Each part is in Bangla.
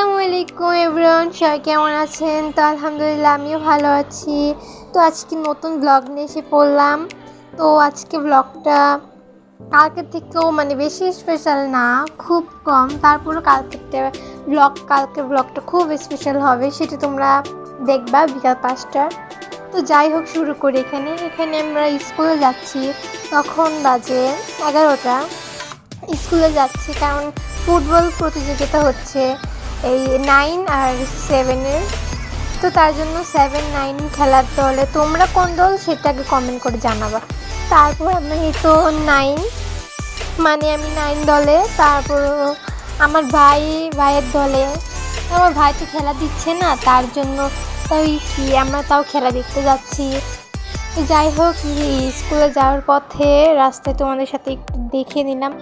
আলাইকুম এভরিওয়ান, সবাই কেমন আছেন? তো আলহামদুলিল্লাহ, আমিও ভালো আছি। তো আজকে নতুন ব্লগ নিয়ে এসে পড়লাম। তো আজকে ব্লগটা কালকের থেকেও মানে বেশি স্পেশাল না, খুব কম। তারপরও কালকেরটা ব্লগ কালকের ব্লগটা খুব স্পেশাল হবে, সেটা তোমরা দেখবা বিকাল পাঁচটার। তো যাই হোক, শুরু করি এখানে। এখানে আমরা স্কুলে যাচ্ছি, তখন বাজে এগারোটা। স্কুলে যাচ্ছি কারণ ফুটবল প্রতিযোগিতা হচ্ছে। এই নাইন আর সেভেনের তো তার জন্য সেভেন নাইন খেলার দলে তোমরা কোন দল সেটাকে কমেন্ট করে জানাবা। তারপর আমি তো নাইন মানে আমি নাইন দলে, তারপর আমার ভাই, ভাইয়ের দলে। আমার ভাই তো খেলা দিচ্ছে না, তার জন্য তাই কি, আমরা তাও খেলা দেখতে যাচ্ছি। যাই হোক স্কুলে যাওয়ার পথে রাস্তায় তোমাদের সাথে একটু দেখে নিলাম।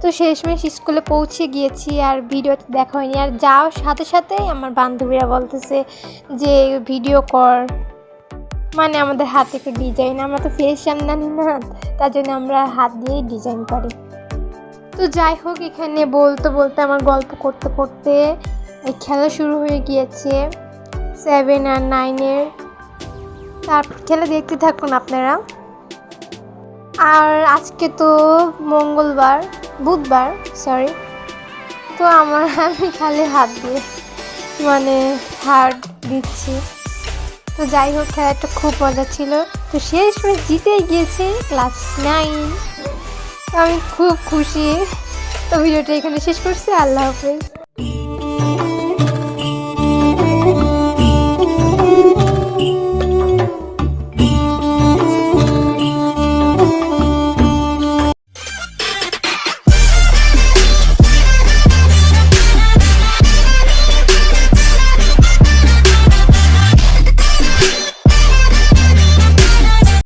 তো শেষমেশ স্কুলে পৌঁছে গিয়েছি আর ভিডিওতে দেখা হয়নি। আর যাওয়ার সাথে সাথেই আমার বান্ধবীরা বলতেছে যে, ভিডিও কর। মানে আমাদের হাতে একটু ডিজাইন আমরা তো ফেস জানি না, তার জন্য আমরা হাত দিয়েই ডিজাইন করি। তো যাই হোক, এখানে বলতে বলতে আমার গল্প করতে করতে খেলা শুরু হয়ে গিয়েছে। সেভেন আর নাইনের তারপর খেলে দেখতে থাকুন আপনারা। আর আজকে তো মঙ্গলবার, বুধবার সরি তো আমার, আমি খালি হাত দিয়ে মানে হার্ড দিচ্ছি। তো যাই হোক, খেলাটা খুব মজা ছিল। তো শেষ ম্যাচ জিতেই গিয়েছে, ক্লাস নাইন। আমি খুব খুশি। তো ভিডিওটা এখানে শেষ করছি, আল্লাহ হাফেজ।